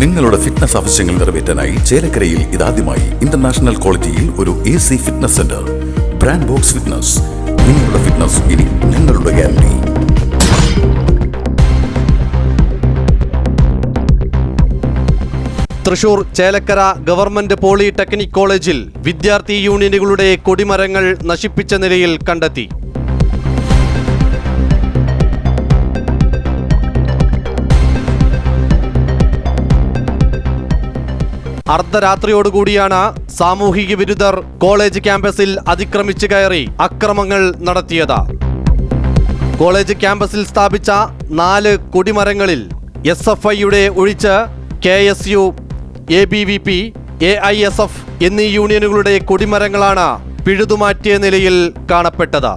നിങ്ങളുടെ ഫിറ്റ്നസ് ആവശ്യങ്ങൾ നിറവേറ്റാനായി ചേലക്കരയിൽ ഇതാദ്യമായി ഇന്റർനാഷണൽ ക്വാളിറ്റിയിൽ ഒരു A C fitness centre brand box fitness നിങ്ങളുടെ ഫിറ്റ്നസ് ഇനി ഞങ്ങളുടെ guarantee Thrissur Chelakkara government polytechnic കോളേജിൽ വിദ്യാർത്ഥി യൂണിയനുകളുടെ കൊടിമരങ്ങൾ നശിപ്പിച്ച നിലയിൽ കണ്ടെത്തി. അർദ്ധരാത്രിയോടുകൂടിയാണ് സാമൂഹിക വിരുദ്ധർ കോളേജ് ക്യാമ്പസിൽ അതിക്രമിച്ചു കയറി അക്രമങ്ങൾ നടത്തിയത്. കോളേജ് ക്യാമ്പസിൽ സ്ഥാപിച്ച നാല് കൊടിമരങ്ങളിൽ എസ് എഫ് ഐയുടെ ഒഴിച്ച് K S U A B V P A I S F എന്നീ യൂണിയനുകളുടെ കൊടിമരങ്ങളാണ് പിഴുതുമാറ്റിയ നിലയിൽ കാണപ്പെട്ടത്.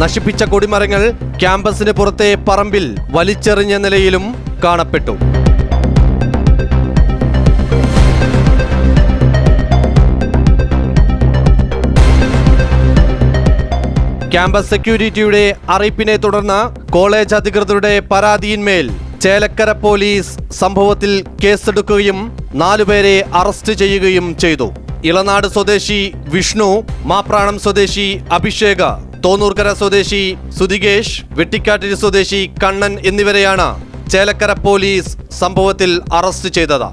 നശിപ്പിച്ച കൊടിമരങ്ങൾ ക്യാമ്പസിന് പുറത്തെ പറമ്പിൽ വലിച്ചെറിഞ്ഞ നിലയിലും കാണപ്പെട്ടു. ക്യാമ്പസ് സെക്യൂരിറ്റിയുടെ അറിയിപ്പിനെ തുടർന്ന് കോളേജ് അധികൃതരുടെ പരാതിയിന്മേൽ ചേലക്കര പോലീസ് സംഭവത്തിൽ കേസെടുക്കുകയും നാലുപേരെ അറസ്റ്റ് ചെയ്യുകയും ചെയ്തു. ഇളനാട് സ്വദേശി വിഷ്ണു മാപ്രാണം സ്വദേശി അഭിഷേക് തോന്നൂർക്കര സ്വദേശി സുധികേഷ് വെട്ടിക്കാട്ടിരി സ്വദേശി കണ്ണൻ എന്നിവരെയാണ് ചേലക്കര പോലീസ് സംഭവത്തിൽ അറസ്റ്റ് ചെയ്തത്.